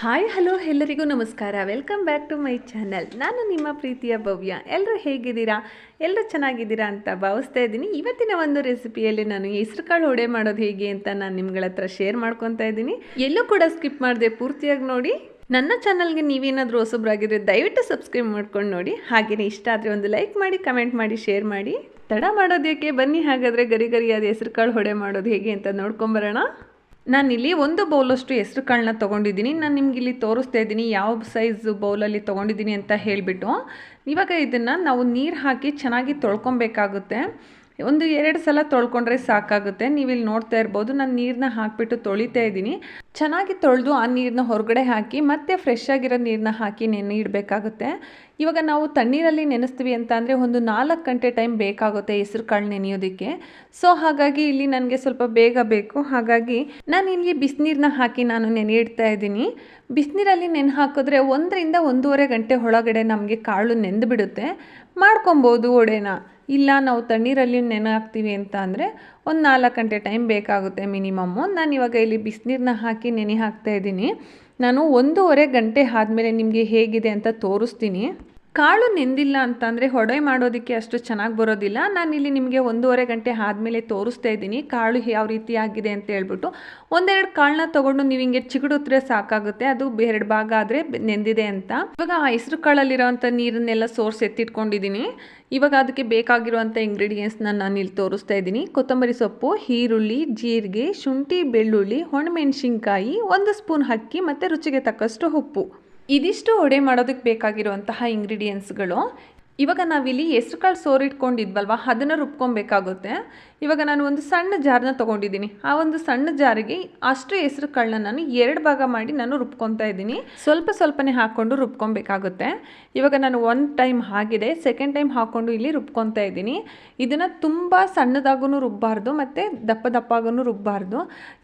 Hi hello ಎಲ್ಲರಿಗೂ ನಮಸ್ಕಾರ. Welcome back to my channel ನಾನು ನಿಮ್ಮ ಪ್ರೀತಿಯ ಭವ್ಯ. ಎಲ್ಲರೂ ಹೇಗಿದ್ದೀರಾ? ಎಲ್ಲರೂ ಚೆನ್ನಾಗಿದ್ದೀರಾ ಅಂತ ಭಾವಿಸ್ತಾ ಇದ್ದೀನಿ. ಇವತ್ತಿನ ಒಂದು ರೆಸಿಪಿಯಲ್ಲಿ ನಾನು ಹೆಸರುಕಾಳು ಹೊಡೆ ಮಾಡೋದು ಹೇಗೆ ಅಂತ ನಾನು ನಿಮ್ಗಳ ಹತ್ರ ಶೇರ್ ಮಾಡ್ಕೊತಾ ಇದ್ದೀನಿ. ಎಲ್ಲೂ ಕೂಡ ಸ್ಕಿಪ್ ಮಾಡಿದೆ ಪೂರ್ತಿಯಾಗಿ ನೋಡಿ. ನನ್ನ ಚಾನಲ್ಗೆ ನೀವೇನಾದರೂ ಹೊಸಬ್ರಾಗಿದ್ರೆ ದಯವಿಟ್ಟು ಸಬ್ಸ್ಕ್ರೈಬ್ ಮಾಡ್ಕೊಂಡು ನೋಡಿ. ಹಾಗೆಯೇ ಇಷ್ಟ ಆದರೆ ಒಂದು ಲೈಕ್ ಮಾಡಿ ಕಮೆಂಟ್ ಮಾಡಿ ಶೇರ್ ಮಾಡಿ. ತಡ ಮಾಡೋದಕ್ಕೆ ಬನ್ನಿ ಹಾಗಾದರೆ ಗರಿ ಗರಿಯಾದ ಹೆಸರುಕಾಳು ಹೊಡೆ ಮಾಡೋದು ಹೇಗೆ ಅಂತ ನೋಡ್ಕೊಂಬರೋಣ ನಾನಿಲ್ಲಿ ಒಂದು ಬೌಲಷ್ಟು ಹೆಸ್ರು ಕಾಳನ್ನ ತೊಗೊಂಡಿದ್ದೀನಿ. ನಾನು ನಿಮ್ಗೆ ಇಲ್ಲಿ ತೋರಿಸ್ತಾ ಇದ್ದೀನಿ ಯಾವ ಸೈಜ್ ಬೌಲಲ್ಲಿ ತೊಗೊಂಡಿದ್ದೀನಿ ಅಂತ ಹೇಳಿಬಿಟ್ಟು. ಇವಾಗ ಇದನ್ನು ನಾವು ನೀರು ಹಾಕಿ ಚೆನ್ನಾಗಿ ತೊಳ್ಕೊಬೇಕಾಗುತ್ತೆ. ಒಂದು ಎರಡು ಸಲ ತೊಳ್ಕೊಂಡ್ರೆ ಸಾಕಾಗುತ್ತೆ. ನೀವು ಇಲ್ಲಿ ನೋಡ್ತಾ ಇರ್ಬೋದು, ನಾನು ನೀರನ್ನ ಹಾಕಿಬಿಟ್ಟು ತೊಳಿತಾ ಇದ್ದೀನಿ. ಚೆನ್ನಾಗಿ ತೊಳೆದು ಆ ನೀರನ್ನ ಹೊರಗಡೆ ಹಾಕಿ, ಮತ್ತೆ ಫ್ರೆಶ್ ಆಗಿರೋ ನೀರನ್ನ ಹಾಕಿ ನೆನೆ ಇಡಬೇಕಾಗುತ್ತೆ. ಇವಾಗ ನಾವು ತಣ್ಣೀರಲ್ಲಿ ನೆನೆಸ್ತೀವಿ ಅಂತ ಅಂದರೆ ಒಂದು ನಾಲ್ಕು ಗಂಟೆ ಟೈಮ್ ಬೇಕಾಗುತ್ತೆ ಹೆಸರು ಕಾಳು ನೆನೆಯೋದಕ್ಕೆ. ಸೊ ಹಾಗಾಗಿ ಇಲ್ಲಿ ನನಗೆ ಸ್ವಲ್ಪ ಬೇಗ ಬೇಕು. ಹಾಗಾಗಿ ನಾನು ಇಲ್ಲಿ ಬಿಸಿನೀರನ್ನ ಹಾಕಿ ನಾನು ನೆನೆ ಇಡ್ತಾ ಇದ್ದೀನಿ. ಬಿಸಿನೀರಲ್ಲಿ ನೆನೆ ಹಾಕಿದ್ರೆ ಒಂದರಿಂದ ಒಂದೂವರೆ ಗಂಟೆ ಒಳಗಡೆ ನಮಗೆ ಕಾಳು ನೆಂದು ಬಿಡುತ್ತೆ ಮಾಡ್ಕೊಬೋದು, ಒಡೆನ. ಇಲ್ಲ, ನಾವು ತಣ್ಣೀರಲ್ಲಿ ನೆನೆ ಹಾಕ್ತೀವಿ ಅಂತ ಅಂದರೆ ಒಂದು ನಾಲ್ಕು ಗಂಟೆ ಟೈಮ್ ಬೇಕಾಗುತ್ತೆ ಮಿನಿಮಮ್ಮು ನಾನು ಇವಾಗ ಇಲ್ಲಿ ಬಿಸಿನೀರನ್ನ ಹಾಕಿ ನೆನೆ ಹಾಕ್ತಾ ಇದ್ದೀನಿ. ನಾನು ಒಂದೂವರೆ ಗಂಟೆ ಆದಮೇಲೆ ನಿಮಗೆ ಹೇಗಿದೆ ಅಂತ ತೋರಿಸ್ತೀನಿ. ಕಾಳು ನೆಂದಿಲ್ಲ ಅಂತಂದರೆ ಹೊಡೆ ಮಾಡೋದಕ್ಕೆ ಅಷ್ಟು ಚೆನ್ನಾಗಿ ಬರೋದಿಲ್ಲ. ನಾನಿಲ್ಲಿ ನಿಮಗೆ ಒಂದೂವರೆ ಗಂಟೆ ಆದಮೇಲೆ ತೋರಿಸ್ತಾ ಇದ್ದೀನಿ. ಕಾಳು ಯಾವ ರೀತಿ ಆಗಿದೆ ಅಂತ ಹೇಳ್ಬಿಟ್ಟು. ಒಂದೆರಡು ಕಾಳನ್ನ ತೊಗೊಂಡು ನೀವು ಹಿಂಗೆ ಚಿಗುಡುತ್ರೆ ಸಾಕಾಗುತ್ತೆ. ಅದು ಎರಡು ಭಾಗ ಆದರೆ ನೆಂದಿದೆ ಅಂತ. ಇವಾಗ ಆ ಹೆಸರು ಕಾಳಲ್ಲಿರೋವಂಥ ನೀರನ್ನೆಲ್ಲ ಸೋರ್ಸ್ ಎತ್ತಿಟ್ಕೊಂಡಿದ್ದೀನಿ ಇವಾಗ ಅದಕ್ಕೆ ಬೇಕಾಗಿರುವಂಥ ಇಂಗ್ರೀಡಿಯೆಂಟ್ಸ್ನ ನಾನು ಇಲ್ಲಿ ತೋರಿಸ್ತಾ ಇದ್ದೀನಿ. ಕೊತ್ತಂಬರಿ ಸೊಪ್ಪು, ಈರುಳ್ಳಿ, ಜೀರಿಗೆ, ಶುಂಠಿ, ಬೆಳ್ಳುಳ್ಳಿ, ಒಣಮೆಣಸಿನ್ಕಾಯಿ, ಒಂದು ಸ್ಪೂನ್ ಅಕ್ಕಿ ಮತ್ತು ರುಚಿಗೆ ತಕ್ಕಷ್ಟು ಉಪ್ಪು. ಇದಿಷ್ಟು ಒಡೆ ಮಾಡೋದಕ್ಕೆ ಬೇಕಾಗಿರುವಂತಹ ಇಂಗ್ರೀಡಿಯೆಂಟ್ಸ್ಗಳು ಇವಾಗ ನಾವಿಲ್ಲಿ ಹೆಸ್ರು ಕಾಳು ಸೋರಿಟ್ಕೊಂಡಿದ್ವಲ್ವ ಅದನ್ನು ರುಬ್ಕೊಬೇಕಾಗುತ್ತೆ. ಇವಾಗ ನಾನು ಒಂದು ಸಣ್ಣ ಜಾರನ್ನ ತೊಗೊಂಡಿದ್ದೀನಿ. ಆ ಒಂದು ಸಣ್ಣ ಜಾರಿಗೆ ಅಷ್ಟು ಹೆಸ್ರು ಕಾಳನ್ನ ನಾನು ಎರಡು ಭಾಗ ಮಾಡಿ ನಾನು ರುಬ್ಕೊತಾ ಇದ್ದೀನಿ. ಸ್ವಲ್ಪ ಸ್ವಲ್ಪನೇ ಹಾಕ್ಕೊಂಡು ರುಬ್ಕೊಬೇಕಾಗುತ್ತೆ ಇವಾಗ ನಾನು ಒನ್ ಟೈಮ್ ಆಗಿದೆ ಸೆಕೆಂಡ್ ಟೈಮ್ ಹಾಕ್ಕೊಂಡು ಇಲ್ಲಿ ರುಬ್ಕೊತಾ ಇದ್ದೀನಿ. ಇದನ್ನು ತುಂಬ ಸಣ್ಣದಾಗೂ ರುಬ್ಬಾರ್ದು ಮತ್ತು ದಪ್ಪ ದಪ್ಪಾಗೂ ರುಬ್ಬಾರ್ದು.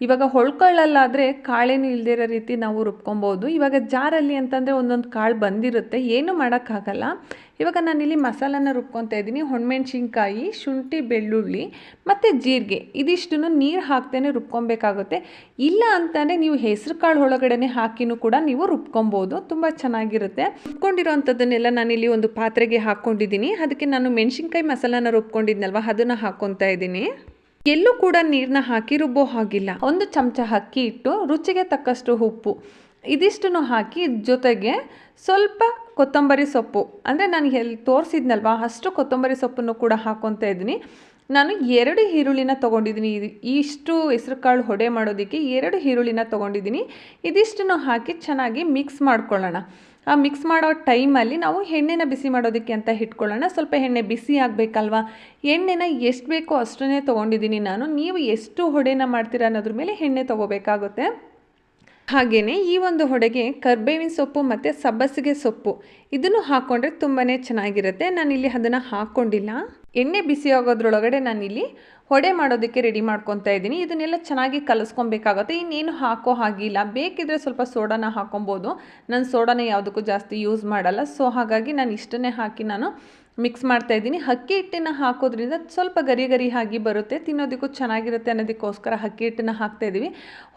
ಇವಾಗ ಹೊಳ್ಕೊಳ್ಳಲ್ಲಾದರೆ ಕಾಳೇನು ಇಲ್ಲದೇ ಇರೋ ರೀತಿ ನಾವು ರುಬ್ಕೊಬೋದು ಇವಾಗ ಜಾರಲ್ಲಿ ಅಂತಂದರೆ ಒಂದೊಂದು ಕಾಳು ಬಂದಿರುತ್ತೆ. ಏನು ಮಾಡೋಕ್ಕಾಗಲ್ಲ. ಇವಾಗ ನಾನಿಲ್ಲಿ ಮಸಾಲನ ರುಬ್ಕೊತಾ ಇದ್ದೀನಿ. ಹೊಣ್ಮೆಣ್ಸಿನ್ಕಾಯಿ, ಶುಂಠಿ, ಬೆಳ್ಳುಳ್ಳಿ ಮತ್ತು ಜೀರಿಗೆ. ಇದಿಷ್ಟನ್ನು ನೀರು ಹಾಕ್ತೇನೆ ರುಬ್ಕೊಬೇಕಾಗುತ್ತೆ. ಇಲ್ಲ ಅಂತಲೇ ನೀವು ಹೆಸರು ಕಾಳು ಒಳಗಡೆ ಹಾಕಿನೂ ಕೂಡ ನೀವು ರುಬ್ಕೊಬೋದು. ತುಂಬ ಚೆನ್ನಾಗಿರುತ್ತೆ. ರುಬ್ಕೊಂಡಿರೋವಂಥದ್ದನ್ನೆಲ್ಲ ನಾನಿಲ್ಲಿ ಒಂದು ಪಾತ್ರೆಗೆ ಹಾಕ್ಕೊಂಡಿದ್ದೀನಿ. ಅದಕ್ಕೆ ನಾನು ಮೆಣಸಿನ್ಕಾಯಿ ಮಸಾಲಾನ ರುಬ್ಕೊಂಡಿದ್ನಲ್ವ, ಅದನ್ನು ಹಾಕ್ಕೊತಾ ಇದ್ದೀನಿ. ಎಲ್ಲೂ ಕೂಡ ನೀರನ್ನ ಹಾಕಿ ರುಬ್ಬೋ ಹಾಗಿಲ್ಲ. ಒಂದು ಚಮಚ ಅಕ್ಕಿ ಇಟ್ಟು ರುಚಿಗೆ ತಕ್ಕಷ್ಟು ಉಪ್ಪು. ಇದಿಷ್ಟನ್ನು ಹಾಕಿ ಜೊತೆಗೆ ಸ್ವಲ್ಪ ಕೊತ್ತಂಬರಿ ಸೊಪ್ಪು. ಅಂದರೆ ನಾನು ಎಲ್ಲಿ ತೋರಿಸಿದ್ನಲ್ವ, ಅಷ್ಟು ಕೊತ್ತಂಬರಿ ಸೊಪ್ಪನ್ನು ಕೂಡ ಹಾಕ್ಕೊತಾ ಇದ್ದೀನಿ. ನಾನು ಎರಡು ಈರುಳ್ಳಿನ ತೊಗೊಂಡಿದ್ದೀನಿ. ಇಷ್ಟು ಹೆಸ್ರು ಕಾಳು ಹೊಡೆ ಮಾಡೋದಕ್ಕೆ ಎರಡು ಈರುಳ್ಳಿನ ತೊಗೊಂಡಿದ್ದೀನಿ. ಇದಿಷ್ಟನ್ನು ಹಾಕಿ ಚೆನ್ನಾಗಿ ಮಿಕ್ಸ್ ಮಾಡ್ಕೊಳ್ಳೋಣ. ಆ ಮಿಕ್ಸ್ ಮಾಡೋ ಟೈಮಲ್ಲಿ ನಾವು ಎಣ್ಣೆನ ಬಿಸಿ ಮಾಡೋದಕ್ಕೆ ಅಂತ ಇಟ್ಕೊಳ್ಳೋಣ. ಸ್ವಲ್ಪ ಎಣ್ಣೆ ಬಿಸಿ ಆಗಬೇಕಲ್ವ? ಎಣ್ಣೆನ ಎಷ್ಟು ಬೇಕೋ ಅಷ್ಟನ್ನೇ ತೊಗೊಂಡಿದ್ದೀನಿ ನಾನು. ನೀವು ಎಷ್ಟು ಹೊಡೆನ ಮಾಡ್ತೀರಾ ಅನ್ನೋದ್ರ ಮೇಲೆ ಎಣ್ಣೆ ತೊಗೋಬೇಕಾಗುತ್ತೆ. ಹಾಗೆಯೇ ಈ ಒಂದು ಹೊಡೆಗೆ ಕರ್ಬೇವಿನ ಸೊಪ್ಪು ಮತ್ತು ಸಬ್ಬಸಿಗೆ ಸೊಪ್ಪು ಇದನ್ನು ಹಾಕ್ಕೊಂಡ್ರೆ ತುಂಬಾ ಚೆನ್ನಾಗಿರುತ್ತೆ. ನಾನಿಲ್ಲಿ ಅದನ್ನು ಹಾಕ್ಕೊಂಡಿಲ್ಲ ಎಣ್ಣೆ ಬಿಸಿ ಆಗೋದ್ರೊಳಗಡೆ ನಾನಿಲ್ಲಿ ಹೊಡೆ ಮಾಡೋದಕ್ಕೆ ರೆಡಿ ಮಾಡ್ಕೊತಾ ಇದ್ದೀನಿ. ಇದನ್ನೆಲ್ಲ ಚೆನ್ನಾಗಿ ಕಲಸ್ಕೊಬೇಕಾಗುತ್ತೆ. ಇನ್ನೇನು ಹಾಕೋ ಹಾಗಿಲ್ಲ. ಬೇಕಿದ್ರೆ ಸ್ವಲ್ಪ ಸೋಡಾನ ಹಾಕೊಬೋದು. ನಾನು ಸೋಡಾನ ಯಾವುದಕ್ಕೂ ಜಾಸ್ತಿ ಯೂಸ್ ಮಾಡಲ್ಲ. ಸೊ ಹಾಗಾಗಿ ನಾನು ಇಷ್ಟನ್ನೇ ಹಾಕಿ ನಾನು ಮಿಕ್ಸ್ ಮಾಡ್ತಾ ಇದ್ದೀನಿ. ಅಕ್ಕಿ ಹಿಟ್ಟನ್ನು ಹಾಕೋದ್ರಿಂದ ಸ್ವಲ್ಪ ಗರಿ ಗರಿ ಆಗಿ ಬರುತ್ತೆ. ತಿನ್ನೋದಕ್ಕೂ ಚೆನ್ನಾಗಿರುತ್ತೆ ಅನ್ನೋದಕ್ಕೋಸ್ಕರ ಅಕ್ಕಿ ಹಿಟ್ಟನ್ನು ಹಾಕ್ತಾ ಇದ್ದೀವಿ.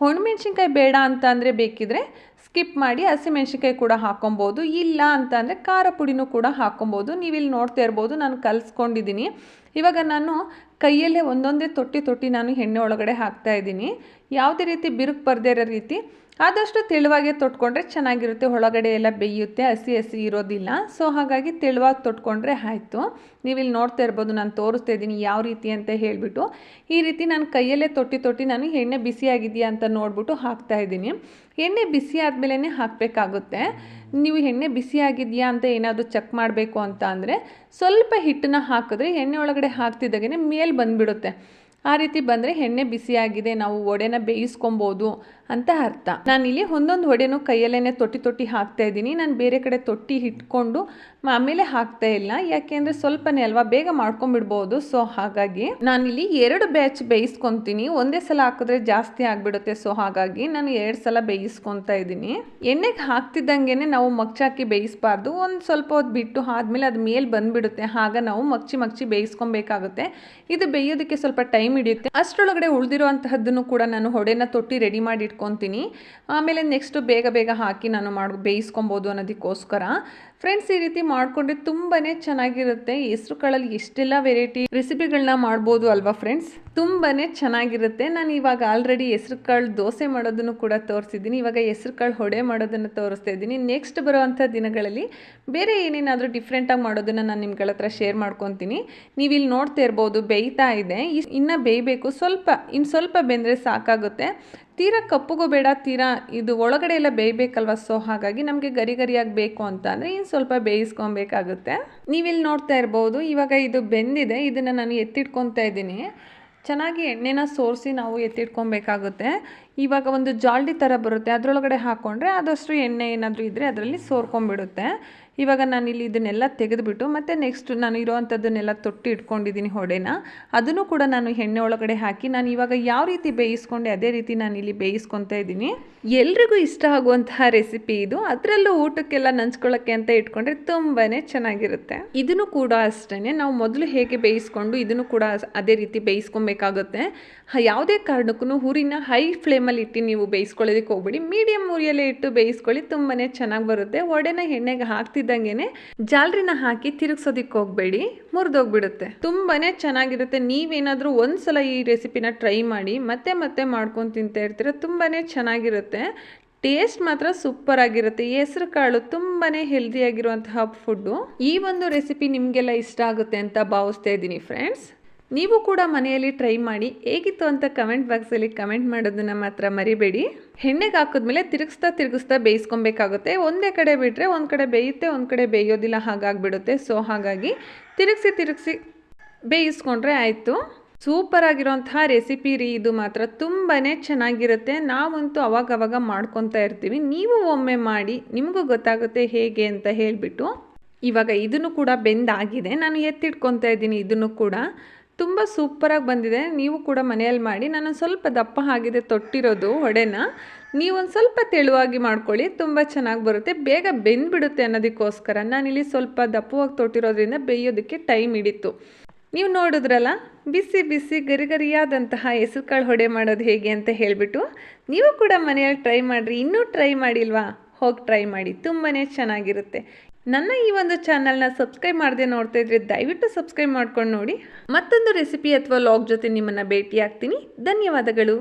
ಒಣಮೆಣ್ಸಿನ್ಕಾಯಿ ಬೇಡ ಅಂತ ಅಂದರೆ ಬೇಕಿದ್ರೆ ಸ್ಕಿಪ್ ಮಾಡಿ ಹಸಿಮೆಣ್ಸಿನ್ಕಾಯಿ ಕೂಡ ಹಾಕೊಬೋದು. ಇಲ್ಲ ಅಂತ ಅಂದರೆ ಖಾರ ಪುಡಿನೂ ಕೂಡ ಹಾಕೊಬೋದು. ನೀವಿಲ್ಲಿ ನೋಡ್ತಾ ಇರ್ಬೋದು, ನಾನು ಕಲಿಸ್ಕೊಂಡಿದ್ದೀನಿ. ಇವಾಗ ನಾನು ಕೈಯಲ್ಲೇ ಒಂದೊಂದೇ ತೊಟ್ಟಿ ತೊಟ್ಟಿ ನಾನು ಎಣ್ಣೆ ಒಳಗಡೆ ಹಾಕ್ತಾ ಇದ್ದೀನಿ. ಯಾವುದೇ ರೀತಿ ಬಿರುಕು ಬರದೇ ಇರೋ ರೀತಿ ಆದಷ್ಟು ತೆಳುವಾಗೆ ತೊಟ್ಕೊಂಡ್ರೆ ಚೆನ್ನಾಗಿರುತ್ತೆ. ಒಳಗಡೆ ಎಲ್ಲ ಬೇಯುತ್ತೆ, ಹಸಿ ಹಸಿ ಇರೋದಿಲ್ಲ. ಸೊ ಹಾಗಾಗಿ ತೆಳುವಾಗಿ ತೊಟ್ಕೊಂಡ್ರೆ ಆಯಿತು. ನೀವಿಲ್ಲಿ ನೋಡ್ತಾ ಇರ್ಬೋದು, ನಾನು ತೋರಿಸ್ತಾ ಇದ್ದೀನಿ ಯಾವ ರೀತಿ ಅಂತ ಹೇಳಿಬಿಟ್ಟು. ಈ ರೀತಿ ನಾನು ಕೈಯಲ್ಲೇ ತೊಟ್ಟಿ ತೊಟ್ಟಿ ನಾನು ಎಣ್ಣೆ ಬಿಸಿಯಾಗಿದೆಯಾ ಅಂತ ನೋಡ್ಬಿಟ್ಟು ಹಾಕ್ತಾ ಇದ್ದೀನಿ. ಎಣ್ಣೆ ಬಿಸಿ ಆದಮೇಲೆ ಹಾಕಬೇಕಾಗುತ್ತೆ. ನೀವು ಎಣ್ಣೆ ಬಿಸಿಯಾಗಿದೆಯಾ ಅಂತ ಏನಾದರೂ ಚೆಕ್ ಮಾಡಬೇಕು ಅಂತ ಅಂದರೆ ಸ್ವಲ್ಪ ಹಿಟ್ಟನ್ನ ಹಾಕಿದ್ರೆ ಎಣ್ಣೆ ಒಳಗಡೆ ಹಾಕ್ತಿದ್ದಾಗೆ ಮೇಲೆ ಬಂದುಬಿಡುತ್ತೆ. ಆ ರೀತಿ ಬಂದರೆ ಎಣ್ಣೆ ಬಿಸಿಯಾಗಿದೆ, ನಾವು ಒಡೆನ ಬೇಯಿಸ್ಕೊಬೋದು ಅಂತ ಅರ್ಥ. ನಾನಿಲ್ಲಿ ಒಂದೊಂದು ಒಡೆನೂ ಕೈಯಲ್ಲೇ ತೊಟ್ಟಿ ತೊಟ್ಟಿ ಹಾಕ್ತಾ ಇದ್ದೀನಿ. ನಾನು ಬೇರೆ ಕಡೆ ತೊಟ್ಟಿ ಇಟ್ಕೊಂಡು ಆಮೇಲೆ ಹಾಕ್ತಾ ಇಲ್ಲ. ಯಾಕೆಂದ್ರೆ ಸ್ವಲ್ಪನೇ ಅಲ್ವಾ? ಬೇಗ ಮಾಡ್ಕೊಂಡ್ಬಿಡ್ಬೋದು. ಸೊ ಹಾಗಾಗಿ ನಾನಿಲ್ಲಿ ಎರಡು ಬ್ಯಾಚ್ ಬೇಯಿಸ್ಕೊತೀನಿ. ಒಂದೇ ಸಲ ಹಾಕಿದ್ರೆ ಜಾಸ್ತಿ ಆಗ್ಬಿಡುತ್ತೆ. ಸೊ ಹಾಗಾಗಿ ನಾನು ಎರಡು ಸಲ ಬೇಯಿಸ್ಕೊತಾ ಇದ್ದೀನಿ. ಎಣ್ಣೆಗೆ ಹಾಕ್ತಿದ್ದಂಗೆ ನಾವು ಮಗ್ಚಾಕಿ ಬೇಯಿಸಬಾರ್ದು. ಒಂದು ಸ್ವಲ್ಪ ಹೊತ್ತು ಬಿಟ್ಟು ಆದ್ಮೇಲೆ ಅದು ಮೇಲೆ ಬಂದ್ಬಿಡುತ್ತೆ. ಆಗ ನಾವು ಮಗ್ಚಿ ಮಗ್ಚಿ ಬೇಯಿಸ್ಕೊಬೇಕಾಗುತ್ತೆ. ಇದು ಬೇಯೋದಕ್ಕೆ ಸ್ವಲ್ಪ ಟೈಮ್ ಹಿಡಿಯುತ್ತೆ. ಅಷ್ಟರೊಳಗಡೆ ಉಳಿದಿರೋ ಅಂತಹದ್ದನ್ನು ಕೂಡ ನಾನು ಹೊಡೆನ ತೊಟ್ಟಿ ರೆಡಿ ಮಾಡಿ ಇಟ್ಕೊತೀನಿ ಆಮೇಲೆ ನೆಕ್ಸ್ಟು ಬೇಗ ಬೇಗ ಹಾಕಿ ನಾನು ಮಾಡಿ, ಬೇಯಿಸ್ಕೊಬೋದು ಅನ್ನೋದಕ್ಕೋಸ್ಕರ. ಫ್ರೆಂಡ್ಸ್ ಈ ರೀತಿ ಮಾಡಿಕೊಂಡ್ರೆ ತುಂಬಾ ಚೆನ್ನಾಗಿರುತ್ತೆ. ಹೆಸ್ರು ಕಾಳಲ್ಲಿ ಎಷ್ಟೆಲ್ಲ ವೆರೈಟಿ ರೆಸಿಪಿಗಳನ್ನ ಮಾಡ್ಬೋದು ಅಲ್ವಾ ಫ್ರೆಂಡ್ಸ್ ತುಂಬಾ ಚೆನ್ನಾಗಿರುತ್ತೆ. ನಾನು ಇವಾಗ ಆಲ್ರೆಡಿ ಹೆಸ್ರು ಕಾಳು ದೋಸೆ ಮಾಡೋದನ್ನು ಕೂಡ ತೋರಿಸಿದ್ದೀನಿ. ಇವಾಗ ಹೆಸ್ರು ಕಾಳು ಹೊಡೆ ಮಾಡೋದನ್ನು ತೋರಿಸ್ತಾ ಇದ್ದೀನಿ. ನೆಕ್ಸ್ಟ್ ಬರುವಂಥ ದಿನಗಳಲ್ಲಿ ಬೇರೆ ಏನೇನಾದರೂ ಡಿಫ್ರೆಂಟಾಗಿ ಮಾಡೋದನ್ನು ನಾನು ನಿಮ್ಗಳ ಹತ್ರ ಶೇರ್ ಮಾಡ್ಕೊತೀನಿ. ನೀವು ಇಲ್ಲಿ ನೋಡ್ತಾ ಇರ್ಬೋದು, ಬೇಯ್ತಾ ಇದೆ. ಇನ್ನು ಬೇಯಬೇಕು. ಸ್ವಲ್ಪ ಇನ್ನು ಸ್ವಲ್ಪ ಬೆಂದರೆ ಸಾಕಾಗುತ್ತೆ. ತೀರಾ ಕಪ್ಪುಗೂ ಬೇಡ ತೀರಾ ಇದು ಒಳಗಡೆ ಎಲ್ಲ ಬೇಯಬೇಕಲ್ವ? ಸೊ ಹಾಗಾಗಿ ನಮಗೆ ಗರಿ ಗರಿಯಾಗಿ ಬೇಕು ಅಂತ ಅಂದರೆ ಇನ್ನು ಸ್ವಲ್ಪ ಬೇಯಿಸ್ಕೊಬೇಕಾಗುತ್ತೆ. ನೀವಿಲ್ಲಿ ನೋಡ್ತಾ ಇರ್ಬೋದು, ಇವಾಗ ಇದು ಬೆಂದಿದೆ. ಇದನ್ನು ನಾನು ಎತ್ತಿಟ್ಕೊತಾ ಇದ್ದೀನಿ. ಚೆನ್ನಾಗಿ ಎಣ್ಣೆನ ಸೋರಿಸಿ ನಾವು ಎತ್ತಿಟ್ಕೊಬೇಕಾಗುತ್ತೆ. ಇವಾಗ ಒಂದು ಜಾಲ್ಡಿ ಥರ ಬರುತ್ತೆ. ಅದರೊಳಗಡೆ ಹಾಕ್ಕೊಂಡ್ರೆ ಆದಷ್ಟು ಎಣ್ಣೆ ಏನಾದರೂ ಇದ್ದರೆ ಅದರಲ್ಲಿ ಸೋರ್ಕೊಂಡ್ಬಿಡುತ್ತೆ. ಇವಾಗ ನಾನು ಇಲ್ಲಿ ಇದನ್ನೆಲ್ಲ ತೆಗೆದುಬಿಟ್ಟು ಮತ್ತು ನೆಕ್ಸ್ಟ್ ನಾನು ಇರೋವಂಥದ್ದನ್ನೆಲ್ಲ ತೊಟ್ಟಿ ಇಟ್ಕೊಂಡಿದ್ದೀನಿ ಹೊಡೆನ. ಅದನ್ನು ಕೂಡ ನಾನು ಎಣ್ಣೆ ಒಳಗಡೆ ಹಾಕಿ ನಾನು ಇವಾಗ ಯಾವ ರೀತಿ ಬೇಯಿಸ್ಕೊಂಡೆ ಅದೇ ರೀತಿ ನಾನು ಇಲ್ಲಿ ಬೇಯಿಸ್ಕೊತಾ ಇದ್ದೀನಿ. ಎಲ್ರಿಗೂ ಇಷ್ಟ ಆಗುವಂತಹ ರೆಸಿಪಿ ಇದು. ಅದರಲ್ಲೂ ಊಟಕ್ಕೆಲ್ಲ ನಂಚ್ಕೊಳ್ಳೋಕ್ಕೆ ಅಂತ ಇಟ್ಕೊಂಡ್ರೆ ತುಂಬಾ ಚೆನ್ನಾಗಿರುತ್ತೆ. ಇದನ್ನು ಕೂಡ ಅಷ್ಟೇ ನಾವು ಮೊದಲು ಹೇಗೆ ಬೇಯಿಸ್ಕೊಂಡು ಇದನ್ನು ಕೂಡ ಅದೇ ರೀತಿ ಬೇಯಿಸ್ಕೊಬೇಕಾಗುತ್ತೆ. ಯಾವುದೇ ಕಾರಣಕ್ಕೂ ಊರಿನ ಹೈ ಫ್ಲೇಮಲ್ಲಿ ಇಟ್ಟು ನೀವು ಬೇಯಿಸ್ಕೊಳ್ಳೋದಕ್ಕೆ ಹೋಗ್ಬಿಡಿ. ಮೀಡಿಯಮ್ ಉರಿಯಲ್ಲೇ ಇಟ್ಟು ಬೇಯಿಸ್ಕೊಳ್ಳಿ ತುಂಬಾ ಚೆನ್ನಾಗಿ ಬರುತ್ತೆ. ಒಡೆನ ಎಣ್ಣೆಗೆ ಹಾಕ್ತಿದ್ದಂಗೆ ಜಾಲ್ರಿನ ಹಾಕಿ ತಿರುಗಿಸೋದಿಕ್ಕೆ ಹೋಗಬೇಡಿ. ಮುರಿದೋಗ್ಬಿಡುತ್ತೆ. ತುಂಬಾ ಚೆನ್ನಾಗಿರುತ್ತೆ. ನೀವೇನಾದರೂ ಒಂದ್ಸಲ ಈ ರೆಸಿಪಿನ ಟ್ರೈ ಮಾಡಿ, ಮತ್ತೆ ಮತ್ತೆ ಮಾಡ್ಕೊಂಡು ತಿಂತಾ ಇರ್ತೀರ ತುಂಬಾ ಚೆನ್ನಾಗಿರುತ್ತೆ. ಟೇಸ್ಟ್ ಮಾತ್ರ ಸೂಪರ್ ಆಗಿರುತ್ತೆ ಹೆಸರು ಕಾಳು ತುಂಬಾ ಹೆಲ್ದಿಯಾಗಿರುವಂತಹ ಫುಡ್ಡು. ಈ ಒಂದು ರೆಸಿಪಿ ನಿಮಗೆಲ್ಲ ಇಷ್ಟ ಆಗುತ್ತೆ ಅಂತ ಭಾವಿಸ್ತಾ ಇದ್ದೀನಿ ಫ್ರೆಂಡ್ಸ್ ನೀವು ಕೂಡ ಮನೆಯಲ್ಲಿ ಟ್ರೈ ಮಾಡಿ ಹೇಗಿತ್ತು ಅಂತ ಕಮೆಂಟ್ ಬಾಕ್ಸಲ್ಲಿ ಕಮೆಂಟ್ ಮಾಡೋದನ್ನು ಮಾತ್ರ ಮರಿಬೇಡಿ. ಎಣ್ಣೆಗೆ ಹಾಕಿದ್ಮೇಲೆ ತಿರುಗಿಸ್ತಾ ತಿರುಗಿಸ್ತಾ ಬೇಯಿಸ್ಕೊಬೇಕಾಗುತ್ತೆ. ಒಂದೇ ಕಡೆ ಬಿಟ್ಟರೆ ಒಂದು ಕಡೆ ಬೇಯುತ್ತೆ, ಒಂದು ಕಡೆ ಬೇಯೋದಿಲ್ಲ, ಹಾಗಾಗಿಬಿಡುತ್ತೆ. ಸೊ ಹಾಗಾಗಿ ತಿರುಗಿಸಿ ತಿರುಗಿಸಿ ಬೇಯಿಸ್ಕೊಂಡ್ರೆ ಆಯಿತು. ಸೂಪರ್ ಆಗಿರೋಂತಹ ರೆಸಿಪಿ ರೀ, ಇದು ಮಾತ್ರ ತುಂಬಾ ಚೆನ್ನಾಗಿರುತ್ತೆ. ನಾವಂತೂ ಅವಾಗ ಅವಾಗ ಮಾಡ್ಕೊತಾ ಇರ್ತೀವಿ. ನೀವು ಒಮ್ಮೆ ಮಾಡಿ ನಿಮಗೂ ಗೊತ್ತಾಗುತ್ತೆ ಹೇಗೆ ಅಂತ ಹೇಳಿಬಿಟ್ಟು. ಇವಾಗ ಇದನ್ನು ಕೂಡ ಬೆಂದಾಗಿದೆ. ನಾನು ಎತ್ತಿಟ್ಕೊತಾ ಇದ್ದೀನಿ ಇದನ್ನು ಕೂಡ. ತುಂಬ ಸೂಪರಾಗಿ ಬಂದಿದೆ. ನೀವು ಕೂಡ ಮನೆಯಲ್ಲಿ ಮಾಡಿ. ನಾನು ಸ್ವಲ್ಪ ದಪ್ಪ ಆಗಿದೆ ತೊಟ್ಟಿರೋದು ಹೊಡೆನ ನೀವೊಂದು ಸ್ವಲ್ಪ ತೆಳುವಾಗಿ ಮಾಡ್ಕೊಳ್ಳಿ. ತುಂಬ ಚೆನ್ನಾಗಿ ಬರುತ್ತೆ. ಬೇಗ ಬೆಂದ್ಬಿಡುತ್ತೆ ಅನ್ನೋದಕ್ಕೋಸ್ಕರ ನಾನಿಲ್ಲಿ ಸ್ವಲ್ಪ ದಪ್ಪವಾಗಿ ತೊಟ್ಟಿರೋದ್ರಿಂದ ಬೇಯೋದಕ್ಕೆ ಟೈಮ್ ಹಿಡಿತು. ನೀವು ನೋಡಿದ್ರಲ್ಲ, ಬಿಸಿ ಬಿಸಿ ಗರಿಗರಿಯಾದಂತಹ ಹೆಸರುಕಾಳು ಹೊಡೆ ಮಾಡೋದು ಹೇಗೆ ಅಂತ ಹೇಳಿಬಿಟ್ಟು ನೀವು ಕೂಡ ಮನೆಯಲ್ಲಿ ಟ್ರೈ ಮಾಡಿರಿ. ಇನ್ನೂ ಟ್ರೈ ಮಾಡಿಲ್ವಾ? ಹೋಗಿ ಟ್ರೈ ಮಾಡಿ. ತುಂಬಾ ಚೆನ್ನಾಗಿರುತ್ತೆ. ನನ್ನ ಈ ಒಂದು ಚಾನಲ್ನ ಸಬ್ಸ್ಕ್ರೈಬ್ ಮಾಡದೆ ನೋಡ್ತಾ ಇದ್ರೆ ದಯವಿಟ್ಟು ಸಬ್ಸ್ಕ್ರೈಬ್ ಮಾಡ್ಕೊಂಡು ನೋಡಿ. ಮತ್ತೊಂದು ರೆಸಿಪಿ ಅಥವಾ ಲಾಗ್ ಜೊತೆ ನಿಮ್ಮನ್ನು ಭೇಟಿ ಆಗ್ತೀನಿ ಧನ್ಯವಾದಗಳು.